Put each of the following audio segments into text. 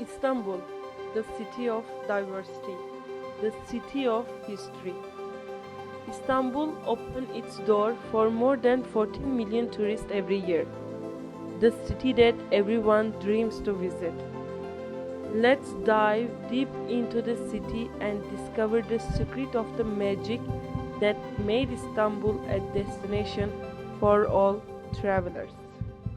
Istanbul, the city of diversity, the city of history. Istanbul opened its door for more than 14 million tourists every year. The city that everyone dreams to visit. Let's dive deep into the city and discover the secret of the magic that made Istanbul a destination for all travelers.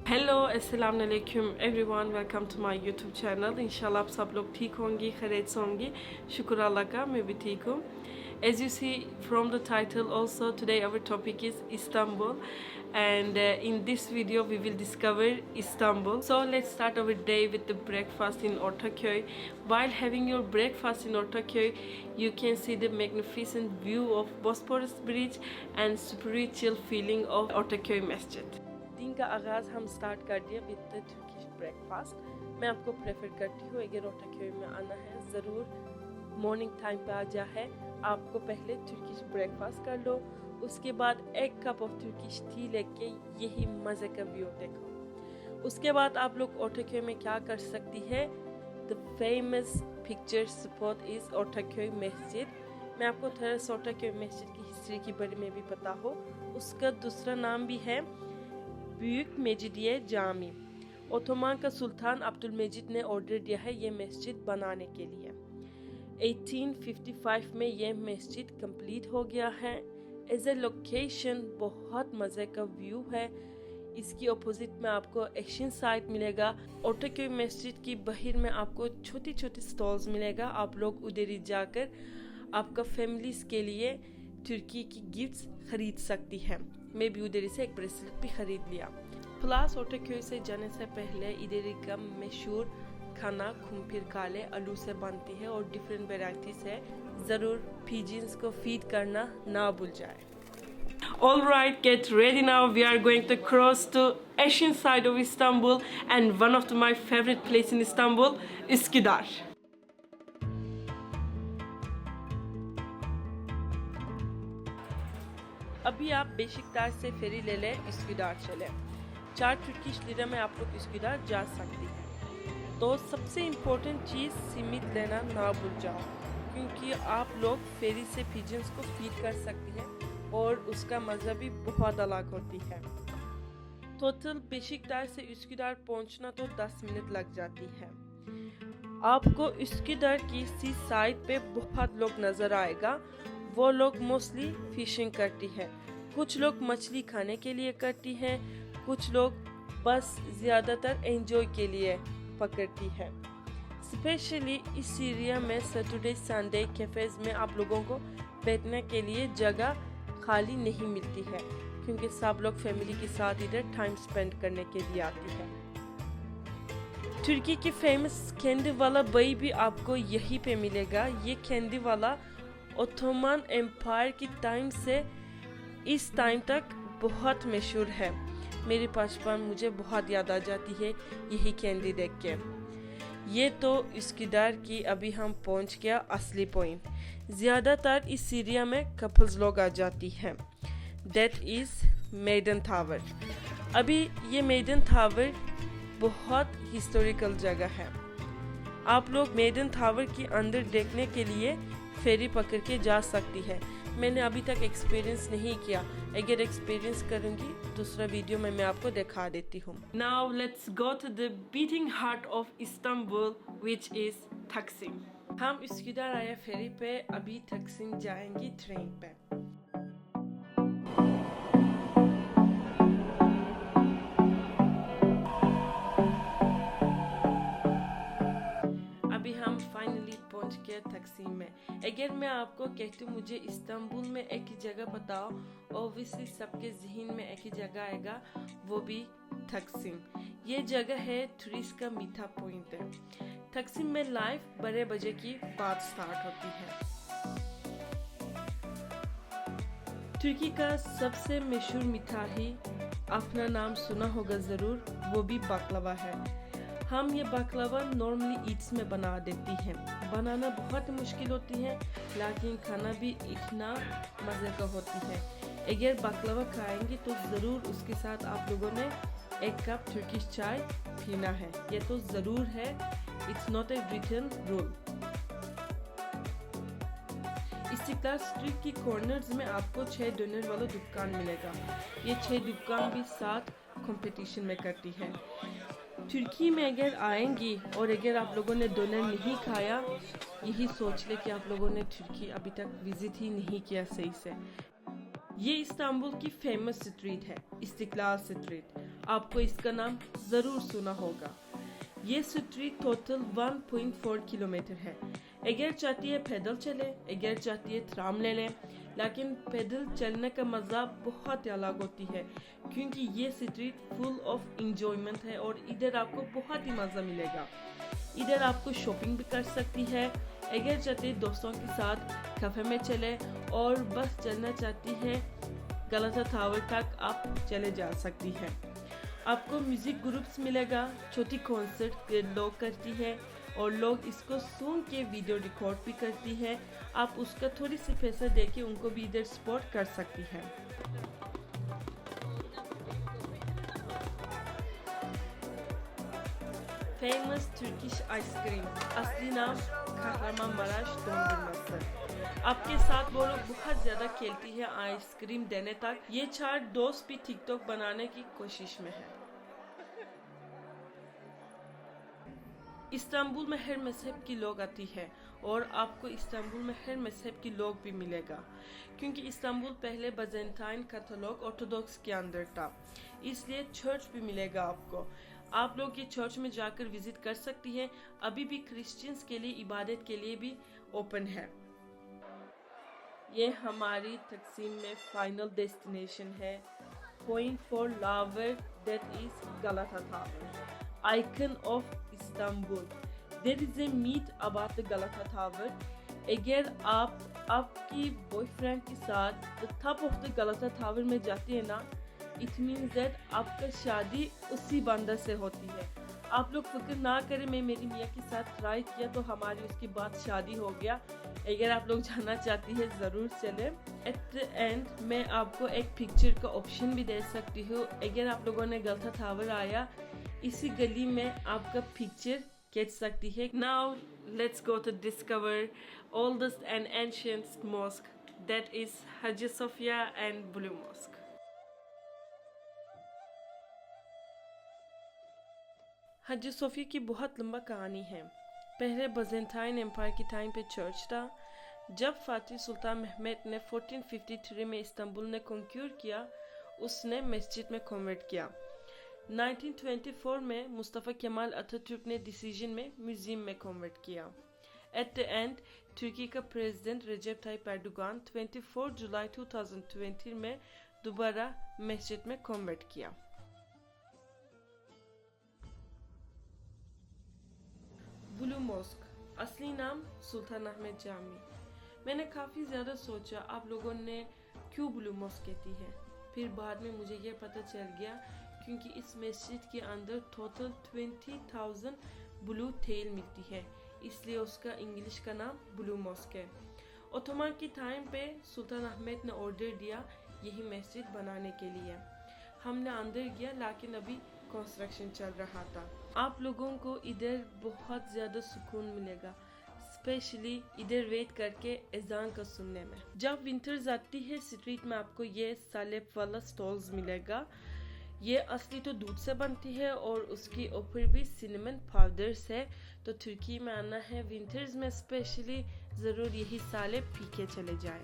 Hello अस्सलाम वालेकुम everyone welcome to my YouTube channel इंशाल्लाह आप सब लोग ठीक होंगे खैरियत से होंगे शुक्र अल्लाह का मैं भी ठीक हूँ as you see from the title also today our topic is Istanbul and uh, in this video we will discover Istanbul so let's start our day with the breakfast in Ortaköy while having your breakfast in Ortaköy you can see the magnificent view of Bosporus bridge and spiritual feeling of Ortaköy Masjid दिन का आगाज़ हम start कर दिया with the Turkish breakfast मैं आपको prefer करती हूँ अगर रोटाक्योई में आना है? ज़रूर मॉर्निंग टाइम पे आ जा है। आपको पहले तुर्किश ब्रेकफास्ट कर लो, उसके बाद एक कप ऑफ़ तुर्किश टी लेके यही मज़े का व्यू देखो। उसके बाद आप लोग ओटाक्योई में क्या कर सकती है? The famous picture spot is Ortakoy मस्जिद। मैं आपको थोड़ा सा ओटाक्योई मस्जिद की हिस्ट्री के बारे में भी पता हो। उसका दूसरा नाम भी है Büyük Mecidiye Cami ओटोमान का सुल्तान अब्दुल मजीद ने ऑर्डर दिया है ये मस्जिद बनाने के लिए 1855 में ये मस्जिद कंप्लीट हो गया है एज ए लोकेशन बहुत मज़े का व्यू है इसकी अपोजिट में आपको एशियन साइड मिलेगा ओटोक्यू मस्जिद की बहिर में आपको छोटी छोटी स्टॉल्स मिलेगा आप लोग उधर ही जाकर आपका फैमिलीज़ के लिए तुर्की की गिफ्ट्स खरीद सकती है मैं भी उधर से एक ब्रेसलेट भी खरीद लिया प्लास ओटोक्यू से जाने से पहले इधर का मशहूर खाना खुमफिर काले आलू से बनती है और डिफरेंट वेराइटीज है ज़रूर पिजन्स को फ़ीड करना ना भूल जाए All right, get ready now. We are going to cross to Asian side of Istanbul and one of the, my favorite place in Istanbul, Üsküdar. अभी आप बेशिकदार से फेरी ले लें इस्कीदार चले। चार तुर्किश लिरा में आप लोग इस्कीदार जा सकती हैं। तो सबसे इम्पोर्टेंट चीज़ सीमित लेना ना भूल जाओ, क्योंकि आप लोग फेरी से पिजन्स को फ़ीड कर सकती हैं और उसका मज़ा भी बहुत अलग होती है। टोटल बेशिकदार से इस्कीदार पहुँचना तो 10 मिनट लग जाती है। आपको इस्कीदार की सी साइड पे बहुत लोग नज़र आएगा वो लोग मोस्टली फिशिंग करती है। कुछ लोग मछली खाने के लिए करती हैं, कुछ लोग बस ज़्यादातर एंजॉय के लिए पकड़ती है। स्पेशली इस एरिया में सैटरडे, संडे कैफेज में आप लोगों को बैठने के लिए जगह खाली नहीं मिलती है, क्योंकि सब लोग फैमिली के साथ इधर टाइम स्पेंड करने के लिए आती है। तुर्की की फ़ेमस कैंडी वाला बई भी आपको यहीं पे मिलेगा। ये कैंडी वाला ओथोमन एम्पायर की टाइम से इस टाइम तक बहुत मशहूर है। मेरी बचपन मुझे बहुत याद आ जाती है यही कैंडी देख के। ये तो इसकीदार की अभी हम पहुँच गया असली पॉइंट ज़्यादातर इस सीरिया में कपल्स लोग आ जाती हैं। डेट इज़ मेडन थावर अभी ये मेडन थावर बहुत हिस्टोरिकल जगह है। आप लोग मेडन थावर के अंदर देखने के लिए फेरी पकड़ के जा सकती है। मैंने अभी तक एक्सपीरियंस नहीं किया। अगर एक्सपीरियंस करूँगी दूसरा वीडियो में मैं आपको दिखा देती हूँ। Now let's go to the beating heart of Istanbul which is Taksim हम इस्कीदार आया फेरी पे अभी थक्सिम जाएँगी ट्रेन पे। पहुँच तकसीम में। अगर मैं आपको कहती हूँ, मुझे इस्तांबुल में एक ही जगह बताओ ओबियसली सबके जहन में एक ही जगह आएगा, वो भी तकसीम ये जगह है टूरिस्ट का मीठा पॉइंट है। तकसीम में लाइफ बड़े बजे की बात स्टार्ट होती है। तुर्की का सबसे मशहूर मिठाई अपना नाम सुना होगा ज़रूर, वो भी बाकलावा है। हम ये बाकलावा नॉर्मली ईट्स में बना देती हैं। बनाना बहुत मुश्किल होती है, लेकिन खाना भी इतना मज़े का होती है। अगर बाकलावा खाएँगे तो ज़रूर उसके साथ आप लोगों ने एक कप तुर्किश चाय पीना है। ये तो ज़रूर है। It's not a return rule Istiklal street की कॉर्नर्स में आपको छह डोनर वाला दुकान मिलेगा। ये छह दुकान भी साथ कंपटीशन में करती है। तुर्की में अगर आएँगी और अगर आप लोगों ने डोनर नहीं खाया, यही सोच ले कि आप लोगों ने तुर्की अभी तक विज़िट ही नहीं किया सही से। ये इस्तांबुल की फ़ेमस स्ट्रीट है, इस्तिकलाल स्ट्रीट आपको इसका नाम ज़रूर सुना होगा। ये स्ट्रीट टोटल 1.4 किलोमीटर है। अगर चाहती है पैदल चले, अगर चाहती है थ्राम ले लें, लेकिन पैदल चलने का मज़ा बहुत अलग होती है, क्योंकि ये स्ट्रीट फुल ऑफ़ इंजॉयमेंट है और इधर आपको बहुत ही मज़ा मिलेगा। इधर आपको शॉपिंग भी कर सकती है, अगर चाहती है दोस्तों के साथ कैफ़े में चले और बस चलना चाहती है, गलता थावर तक आप चले जा सकती हैं। आपको म्यूज़िक ग्रुप्स मिलेगा, छोटी कॉन्सर्ट लोग करती है और लोग इसको सुन के वीडियो रिकॉर्ड भी करती है। आप उसका थोड़ी सी पैसा दे के उनको भी इधर सपोर्ट कर सकती है। फ़ेमस तुर्किश आइसक्रीम असली नाम कहरमा मराश दondurması आपके साथ वो लोग बहुत ज़्यादा खेलती है आइसक्रीम देने तक। ये चार दोस्त भी टिकटॉक बनाने की कोशिश में है। इस्तांबुल में हर मज़हब की लोग आती है और आपको इस्तांबुल में हर मज़हब की लोग भी मिलेगा, क्योंकि इस्तांबुल पहले बजेंटाइन कैथोलिक ऑर्थोडॉक्स के अंदर था। इसलिए चर्च भी मिलेगा आपको। आप लोग ये चर्च में जाकर विज़िट कर सकती है। अभी भी क्रिश्चियंस के लिए, इबादत के लिए भी ओपन है। ये हमारी तकसीम में फाइनल डेस्टिनेशन है। Point for lover that is Galata icon of Istanbul. There is a myth about the Galata Tower. अगर आप आपकी बॉयफ्रेंड के साथ the top of the Galata tower में जाते हैं ना इट मीन दैट आपका शादी उसी बंदर से होती है आप लोग फ़िक्र ना करें, मैं मेरी मियाँ के साथ ट्राई किया तो हमारी उसके बाद शादी हो गया अगर आप लोग जाना चाहती है, ज़रूर चले। एट द एंड मैं आपको एक पिक्चर का ऑप्शन भी दे सकती हूँ। अगर आप लोगों ने गलता थावर आया, इसी गली में आपका पिक्चर खींच सकती है। Now let's go to discover oldest and ancient mosque that is Hagia Sophia and blue mosque Hagia Sophia की बहुत लंबा कहानी है। पहले बजेंटाइन एम्पायर के टाइम पे चर्च था, जब फातिह सुल्तान महमद ने 1453 में इस्तांबुल ने कंक्यूर किया, उसने मस्जिद में कन्वर्ट किया। 1924 में मुस्तफ़ा कमाल अतातुर्क ने डिसीज़न में म्यूज़ियम में कन्वर्ट किया। एट द एंड तुर्की का प्रेसिडेंट रजब ताइप एर्डोगान 24 जुलाई 2020 में दोबारा मस्जिद में कन्वर्ट किया। ब्लू मॉस्क असली नाम सुल्तान अहमद जामी। मैंने काफ़ी ज़्यादा सोचा, आप लोगों ने क्यों ब्लू मॉस्क कहती है? फिर बाद में मुझे यह पता चल गया, क्योंकि इस मस्जिद के अंदर total twenty thousand blue tile मिलती है, इसलिए उसका इंग्लिश का नाम ब्लू मॉस्क है। ओथोमान के टाइम पे सुल्तान अहमद ने ऑर्डर दिया यही मस्जिद बनाने के लिए। हमने अंदर गया, लेकिन अभी कंस्ट्रक्शन चल रहा था। आप लोगों को इधर बहुत ज़्यादा सुकून मिलेगा स्पेशली इधर वेट करके एजान का सुनने में। जब विंटर्स आती है स्ट्रीट में आपको ये सालेब वाला स्टॉल्स मिलेगा। ये असली तो दूध से बनती है और उसकी ऊपर भी सिनेमन पाउडर से तो तुर्की में आना है विंटर्स में स्पेशली ज़रूर यही साले पी के चले जाए।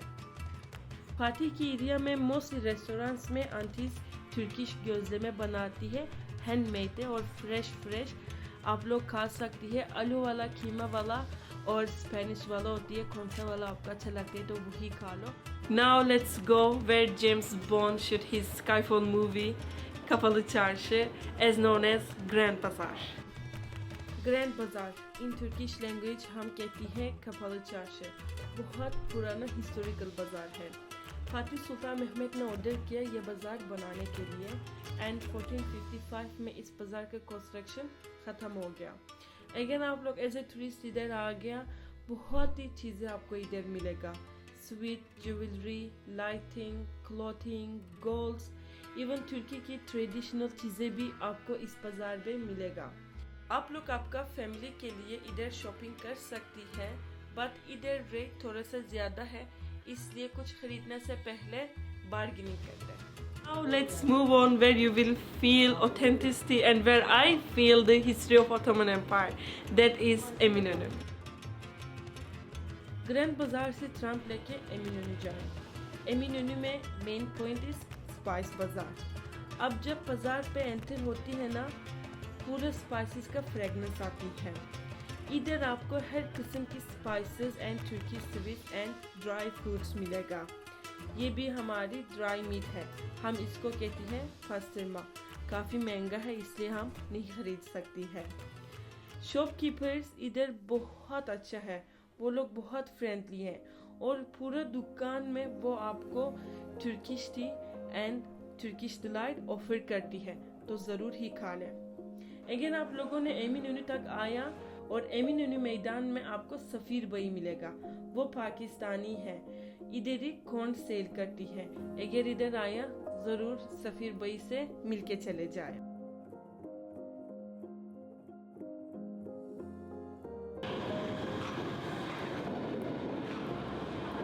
फाती की एरिया में मोस्ट रेस्टोरेंट्स में आंटीज तुर्किश ग्योजे में बनाती है। हैंडमेड है और फ्रेश फ्रेश आप लोग खा सकती है। आलू वाला कीमा वाला और स्पेनिश वाला होती है। कौन सा वाला आपका अच्छा लगता है तो वही खा लो। Now let's go where James Bond shoot his Skyfall movie Kapalı Çarşı, as known as Grand Bazaar. Grand Bazaar in Turkish language हम कहती हैं कपाल चार्शे बहुत पुराना हिस्टोरिकल बाज़ार है। फातिह सुल्तान महमद ने ऑर्डर किया यह बाज़ार बनाने के लिए एंड 1455 में इस बाज़ार का कंस्ट्रक्शन ख़त्म हो गया। अगर आप लोग एज ए टूरिस्ट इधर आ गया, बहुत ही चीज़ें आपको इधर मिलेगा। Sweet jewellery lighting clothing golds even तुर्की की ट्रेडिशनल चीज़ें भी आपको इस बाज़ार में मिलेगा। आप लोग आपका फैमिली के लिए इधर शॉपिंग कर सकती है बट इधर रेट थोड़ा सा ज़्यादा है। इसलिए कुछ खरीदने से पहले बार्गेनिंग करते हैं Now let's move on where you will feel authenticity and where I feel the history of Ottoman Empire. That is Eminönü. Grand Bazaar से ट्रंप लेके एमिनोनी जाए एमिनोनी में मेन पॉइंट इज़ स्पाइस बाज़ार अब जब बाज़ार पे एंटर होती है ना पूरे स्पाइसेस का फ्रेगनेंस आती है इधर आपको हर किस्म की स्पाइसेस एंड तुर्की स्वीट एंड ड्राई फ्रूट्स मिलेगा। ये भी हमारी ड्राई मीट है। हम इसको कहते हैं फस्तरमा काफ़ी महँगा है, इसलिए हम नहीं खरीद सकती है। शॉपकीपर्स इधर बहुत अच्छा है। वो लोग बहुत फ्रेंडली हैं और पूरे दुकान में वो आपको Turkish tea and Turkish delight offer करती है। तो ज़रूर ही खा लें। अगर आप लोगों ने एमिन तक आया। और एमिन मैदान में आपको सफ़ीर बई मिलेगा। वो पाकिस्तानी है। इधर ही कौन सेल करती है? अगर इधर आया, ज़रूर सफ़ीर बई से मिलके चले जाए।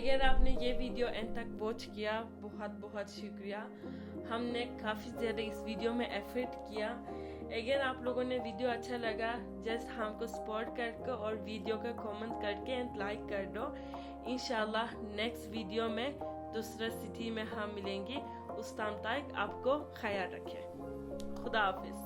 अगर आपने ये वीडियो एंड तक वॉच किया बहुत बहुत शुक्रिया। हमने काफ़ी ज़्यादा इस वीडियो में एफर्ट किया। अगर आप लोगों ने वीडियो अच्छा लगा जस्ट हमको सपोर्ट करके और वीडियो का कमेंट करके एंड लाइक कर दो। इन नेक्स्ट वीडियो में, दूसरा सिटी में हम मिलेंगे। उस टाइम तक आपको ख्याल रखें। खुदा हाफिज़।